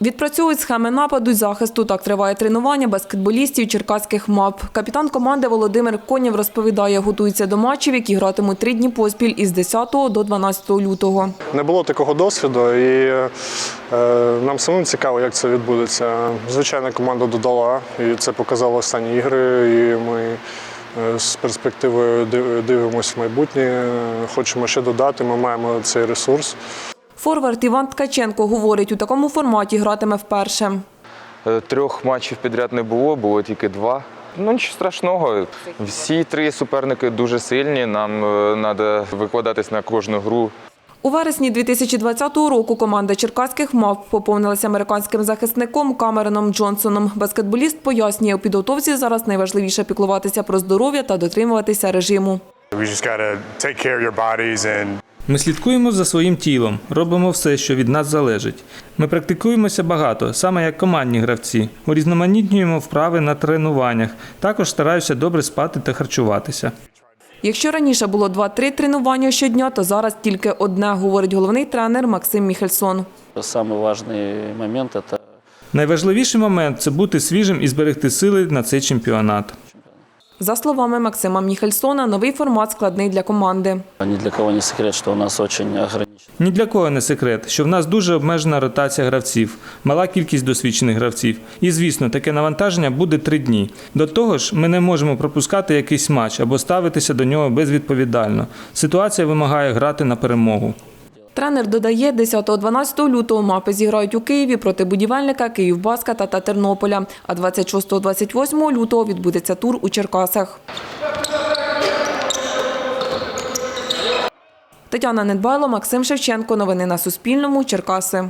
Відпрацьовують схеми нападу й захисту. Так триває тренування баскетболістів черкаських мап. Капітан команди Володимир Конєв розповідає, готуються до матчів, які гратимуть три дні поспіль із 10 до 12 лютого. Не було такого досвіду, і е, нам самим цікаво, як це відбудеться. Звичайно, команда додала, і це показало останні ігри. І ми е, з перспективою дивимося в майбутнє. Хочемо ще додати. Ми маємо цей ресурс. Форвард Іван Ткаченко говорить, у такому форматі гратиме вперше. Е, Трьох матчів підряд не було, було тільки два. Ну нічого страшного. Всі три суперники дуже сильні. Нам треба викладатись на кожну гру. У вересні 2020 року команда черкаських мав поповнилася американським захисником Камероном Джонсоном. Баскетболіст пояснює, у підготовці зараз найважливіше піклуватися про здоров'я та дотримуватися режиму. We just got to take care of your bodies and Ми слідкуємо за своїм тілом, робимо все, що від нас залежить. Ми практикуємося багато, саме як командні гравці, урізноманітнюємо вправи на тренуваннях. Також стараюся добре спати та харчуватися. Якщо раніше було 2-3 тренування щодня, то зараз тільки одне, говорить головний тренер Максим Міхельсон. Самый важный момент – это Найважливіший момент це бути свіжим і зберегти сили на цей чемпіонат. За словами Максима Міхельсона, новий формат складний для команди. ни для кого не секрет, что у нас очень ограничен. Ні для кого не секрет, що в нас дуже обмежена ротація гравців, мала кількість досвідчених гравців. І, звісно, таке навантаження буде три дні. До того ж, ми не можемо пропускати якийсь матч або ставитися до нього безвідповідально. Ситуація вимагає грати на перемогу. Тренер додає, 10-12 лютого мапи зіграють у Києві проти будівельника Київбаскета та Тернополя, а 26-28 лютого відбудеться тур у Черкасах. Тетяна Недбайло, Максим Шевченко. Новини на Суспільному. Черкаси.